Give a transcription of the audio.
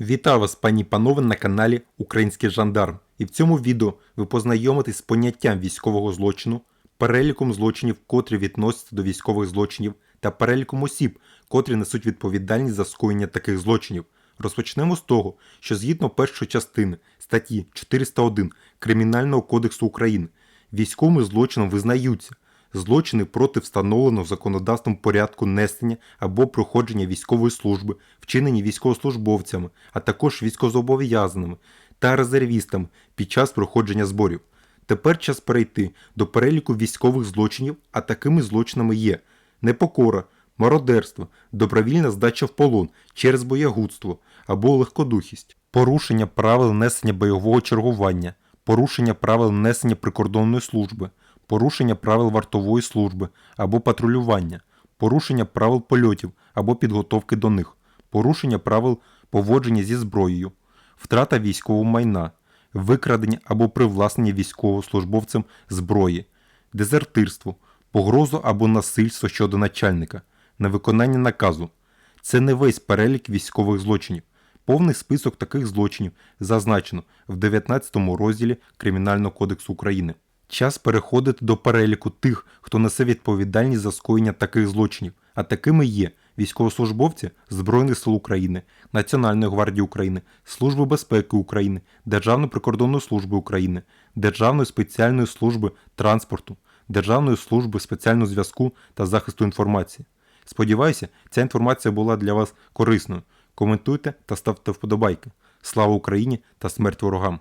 Вітаю вас, пані і панове, на каналі Український Жандарм. І в цьому відео ви познайомитесь з поняттям військового злочину, переліком злочинів, котрі відносяться до військових злочинів, та переліком осіб, котрі несуть відповідальність за скоєння таких злочинів. Розпочнемо з того, що згідно першої частини статті 401 Кримінального кодексу України військовими злочином визнаються злочини проти встановленого законодавством порядку несення або проходження військової служби, вчинені військовослужбовцями, а також військовозобов'язаними та резервістами під час проходження зборів. Тепер час перейти до переліку військових злочинів, а такими злочинами є непокора, мародерство, добровільна здача в полон через боягудство або легкодухість, порушення правил несення бойового чергування, порушення правил несення прикордонної служби, порушення правил вартової служби або патрулювання, порушення правил польотів або підготовки до них, порушення правил поводження зі зброєю, втрата військового майна, викрадення або привласнення військовослужбовцем зброї, дезертирство, погрозу або насильство щодо начальника, невиконання наказу. Це не весь перелік військових злочинів. Повний список таких злочинів зазначено в 19 розділі Кримінального кодексу України. Час переходити до переліку тих, хто несе відповідальність за скоєння таких злочинів, а такими є військовослужбовці Збройних сил України, Національної гвардії України, Служби безпеки України, Державної прикордонної служби України, Державної спеціальної служби транспорту, Державної служби спеціального зв'язку та захисту інформації. Сподіваюся, ця інформація була для вас корисною. Коментуйте та ставте вподобайки. Слава Україні та смерть ворогам!